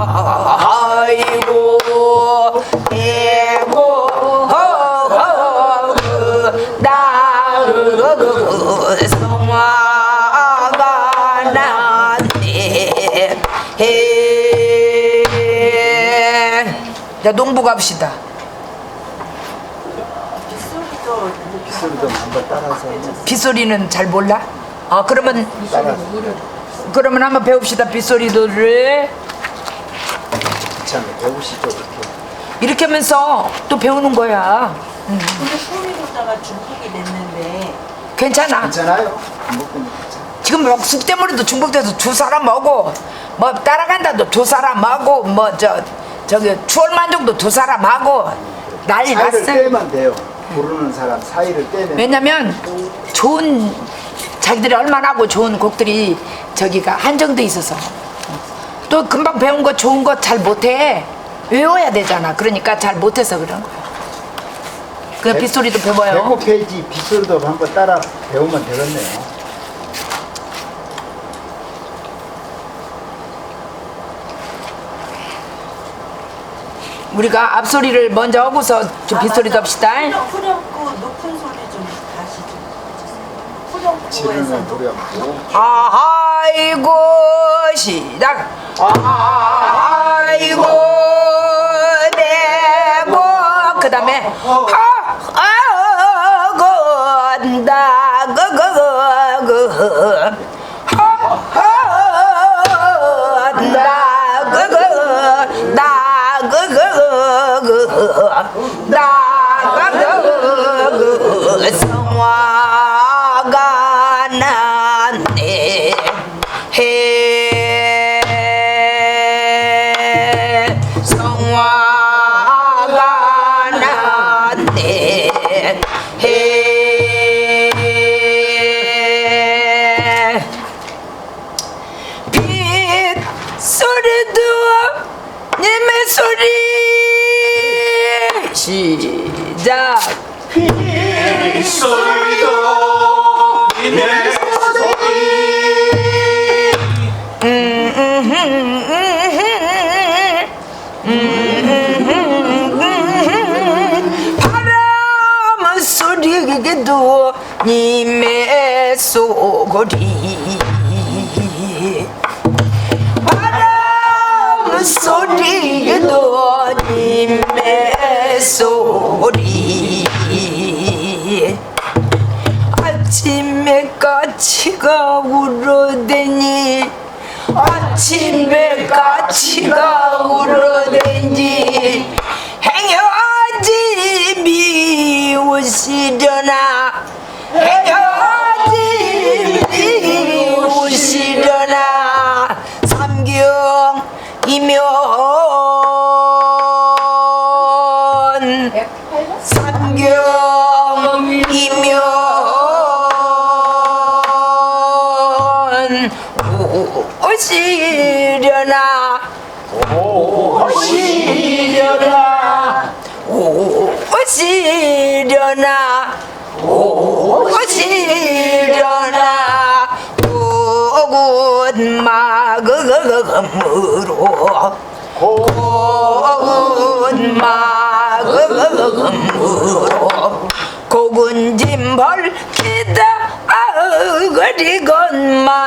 아이고 에고. 자 농부 갑시다 소리도 한번 따라서 빗소리는 잘 몰라? 아 그러면 따라 그러면 한번 배웁시다 빗소리도를 귀찮아. 배우시죠 이렇게. 이렇게 하면서 또 배우는 거야. 근데 소리로다가 중국이 됐는데. 괜찮아. 괜찮아요? 괜찮아. 지금 뭐 숙대머리도 중국에서 두 사람 하고 뭐 따라간다도 두 사람 하고 뭐 저 저기 추월만족도 두 사람 하고 난리 사이를 났어요. 떼면 돼요. 부르는 사람 사이를 떼면. 왜냐면 좋은 자기들이 얼마나 하고 좋은 곡들이 저기가 한정돼 있어서 또 금방 배운 거 좋은 거 잘 못해. 외워야 되잖아. 그러니까 잘 못해서 그런 거야. 그 빗소리도 배워요. 105페이지 빗소리도 한번 따라 배우면 되겠네요. 우리가 앞소리를 먼저 하고서 좀 빗소리도 합시다. 후렴, 후렴구 높은 소리 좀 다시 좀 해주세요. 후렴구에서 부렴고 아이고 시작. 아이고 내고 그 다음에 소리도 님의 소리 바람 소리에도 님의 소리 울어대니? 아침에 까치가 울어대니? 행여지 미우시려나? 행여 오시려나. 오시려나. 오시려나. 오시려나. 오군 마그금으로. 고운 마음으로. 고군 짐벌 기다 아그리건만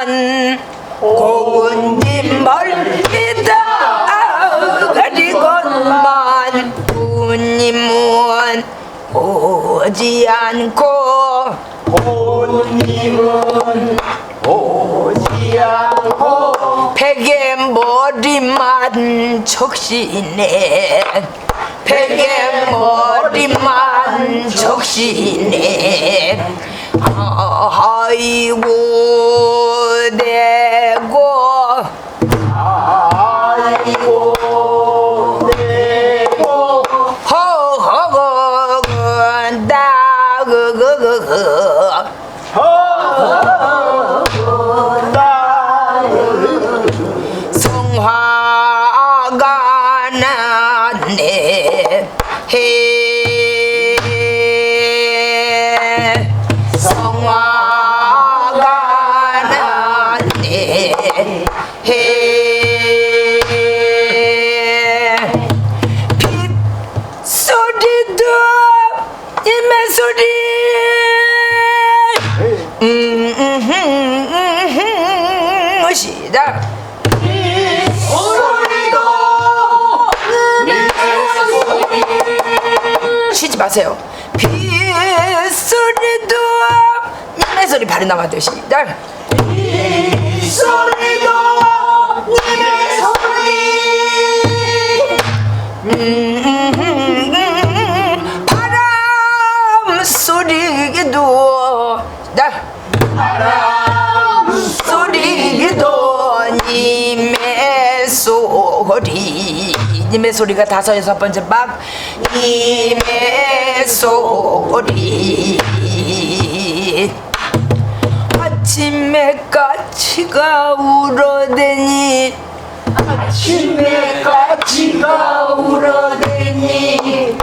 고군 짐벌 기다 아 그리건만. 부님은 오지 않고. 부모님은 오지 않고. 베개 머리만 적시네. 베개 머리만 적시네. 아이고 내 해. 빗소리도 이매 소리. 음, 음, 음, 음, 음. 시작. 쉬지 마세요. 빗소리도 이매 소리. 발음 남아도 시작. 소리도 님의 음, 바람 소리기도. 나 바람 소리기도 님의 소리. 님의 소리가 다섯 여섯 번째 막 님의 소리 아침에 까치가 울어대니. 아침에 까치가 울어대니.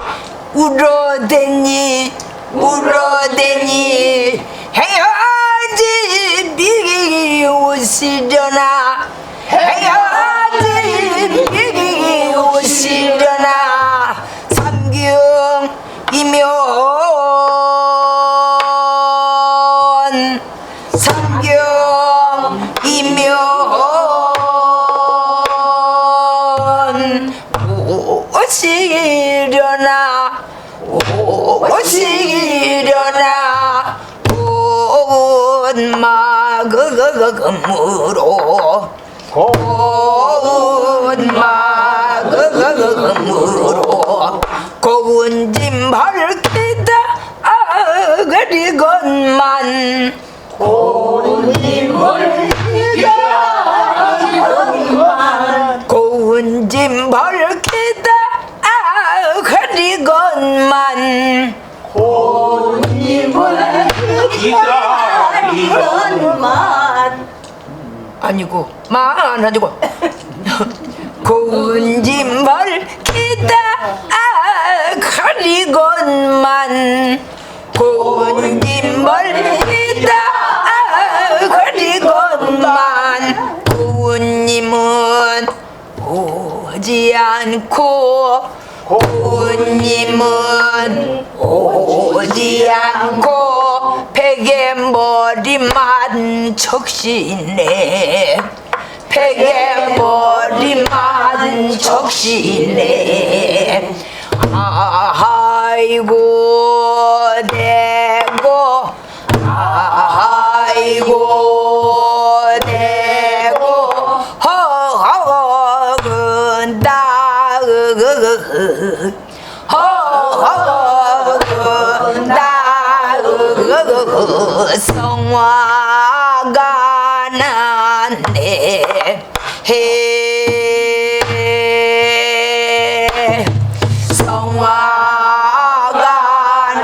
울어대니. 울어대니. 해야지 비기 오시려나. 해야지 비기 오시려나 삼경이면 삼경이면 오시려나 오시려나? 온마그금으로. 온마그금으로. 고운 짐 밝히다. 아그리건만. 고 아니고 만 아니고. 고운 짐 밝히다. 아그리건만. 고운 짐 밝히다. 아그리건만. 고운님은 오지 않고. 고운님은 오지 않고 베개 머리 만 적시네. 베개 머리 만 적시네. 아이고 대 성화가 난네 해 성화가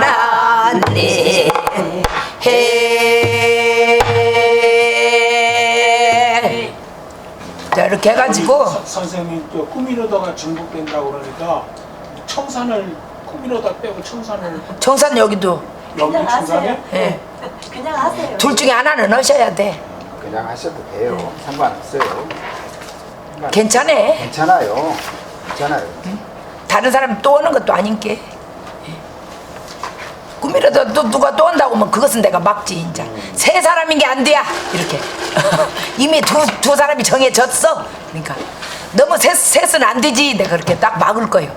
난네 해 자, 이렇게 해가지고 선생님 저 꾸미려다가 중복된다고 그러니까 청산을 꾸미려다 빼고 청산을 청산 여기도. 여기 청산에. 예. 그냥 하세요. 둘 중에 하나는 넣으셔야 돼. 그냥 하셔도 돼요. 상관없어요. 상관- 괜찮아. 괜찮아요. 괜찮아요. 다른 사람 또 오는 것도 아닌 게 꿈이라도 또 누가 또 온다고 하면 그것은 내가 막지 인자 세 사람인 게 안 돼야. 이렇게. 이미 두, 두 사람이 정해졌어. 그러니까 너무 세, 셋은 안 되지. 내가 그렇게 딱 막을 거예요.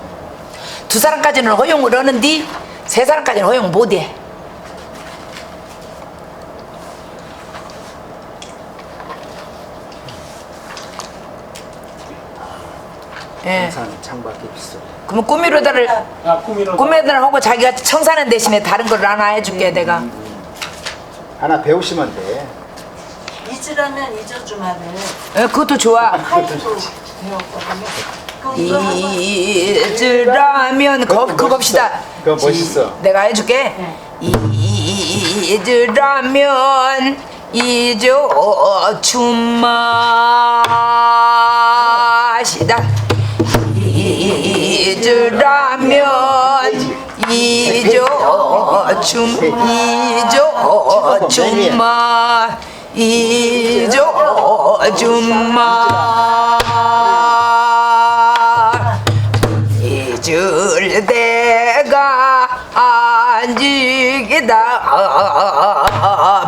두 사람까지는 허용을 하는데 세 사람까지는 허용 못해 예. 청산 창밖에 빗소리. 그러면 꿈이로다를 아 꾸미려다 꿈에들 하고 자기가 청사는 대신에 다른 걸 하나 해줄게 내가 하나 배우시면 돼. 잊으라면 잊어주마를 예, 그것도 좋아 배웠거든요. 그거 한번 잊으라면 거, 그거 봅시다 그거 멋있어. 내가 해줄게 잊으라면 잊어 주마시다 잊으라면 잊어줌 잊어줌마 잊어줌마 잊을 때가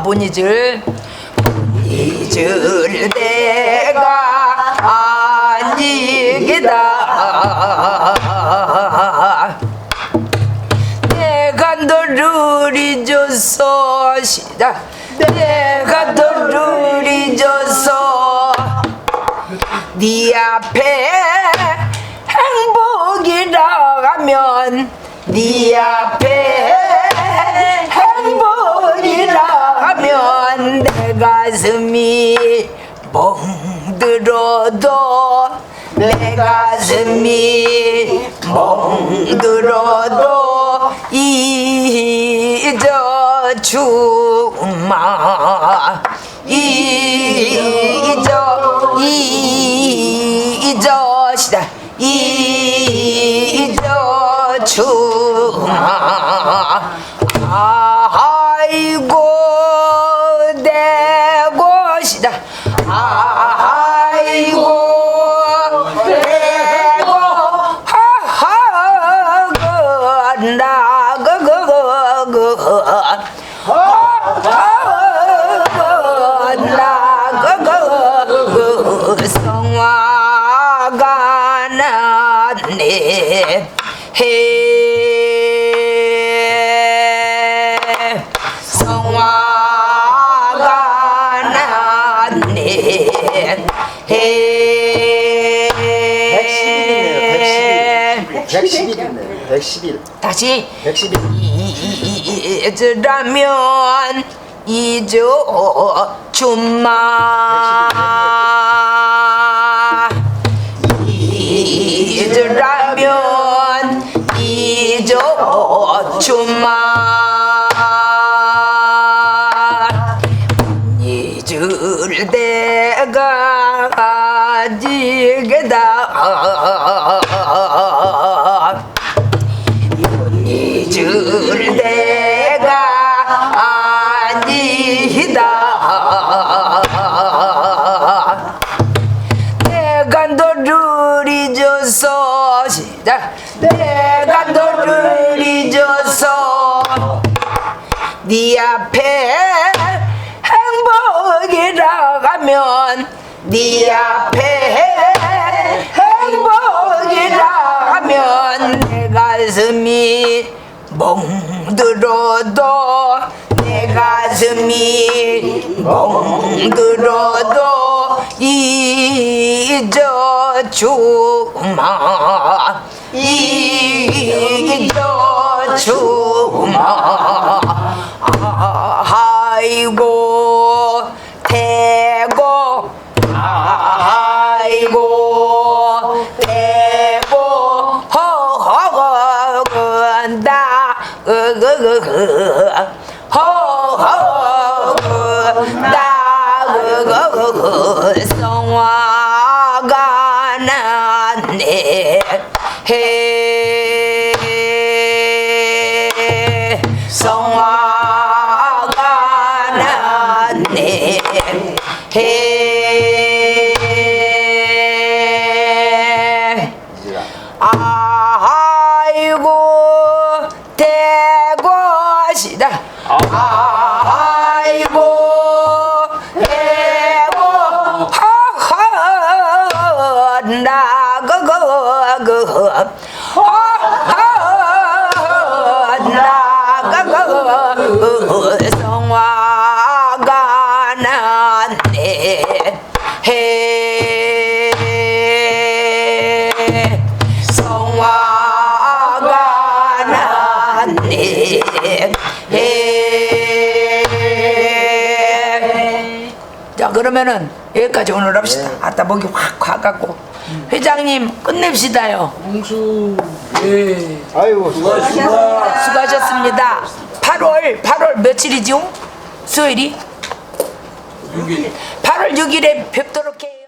못 잊을 잊을 때가 안지기다 너를 잊어서 시작. 내가 너를 잊어서 네 앞에 행복이라 하면 네 앞에 행복이라 하면 내 가슴이 멍들어도 내 가슴이 멍들어도 잊어 주마. 잊어 잊어 시다. 잊어 주마 111이네요. 111. 다시 111. 잊으라면 잊어 주마. 잊으라면 잊어 주마. 잊을 때가 아직이다. 잊을 때 네 앞에 행복이라 하면 네 앞에 행복이라 하면 내 가슴이 멍들어도 내 가슴이 멍들어도 잊어 주마. 잊어 주마 아이고 대고 아이고 대고 허허건다 그그그 허허건다 났네 해. 자 그러면은 여기까지 오늘 합시다. 아따 목이 확 가갖고. 회장님 끝냅시다요. 홍수. 예. 아이고 수고하셨습니다. 수고하셨습니다. 8월 8월 며칠이죠? 수요일이? 6일 8월 6일에 뵙도록 해요